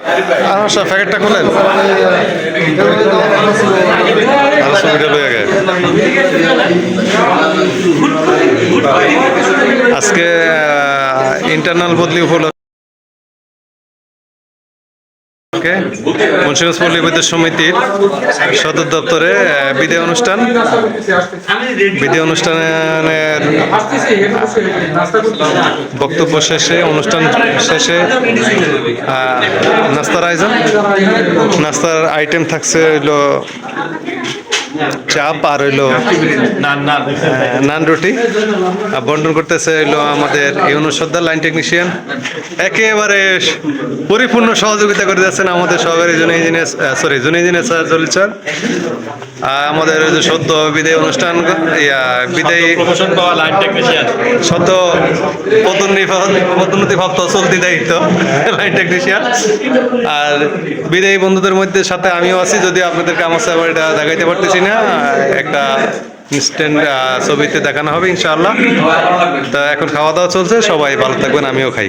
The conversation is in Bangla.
আচ্ছা প্যাকেটটা খুলেন। আজকে ইন্টারনাল বদলি উপলক্ষে মুন্সিগঞ্জ পল্লী বিদ্যুৎ সমিতির সদর দপ্তরে বিধি অনুষ্ঠান। বিদায় অনুষ্ঠানের বক্তব্য শেষে, অনুষ্ঠান শেষে নাস্তার আয়োজন। নাস্তার আইটেম থাকছে চাপ আর হইল নান রুটি। আর বন্টন করতেছে হইল আমাদের ইউনুস সর্দার লাইন টেকনিশিয়ান। একেবারে পরিপূর্ণ সহযোগিতা করে যাচ্ছেন আমাদের সহকারী June engineer sorry June engineer sir Jalil sir. আর আমাদের সদ্য বিদায় অনুষ্ঠান বিদায় পাওয়া লাইন টেকনিশিয়ান। সদ্য পদোন্নতি পদোন্নতি প্রাপ্ত চলতি দায়িত্ব লাইন টেকনিশিয়ান। আর বিদায়ী বন্ধুদের মধ্যে সাথে আমিও আছি যদি আপনাদেরকে আমার সাথে এটা দেখাইতে পারতেছি না। একটা ইনস্ট্যান্ট ছবিতে দেখানো হবে ইনশাআল্লাহ। তা এখন খাওয়া দাওয়া চলছে, সবাই ভালো থাকবেন, আমিও খাই।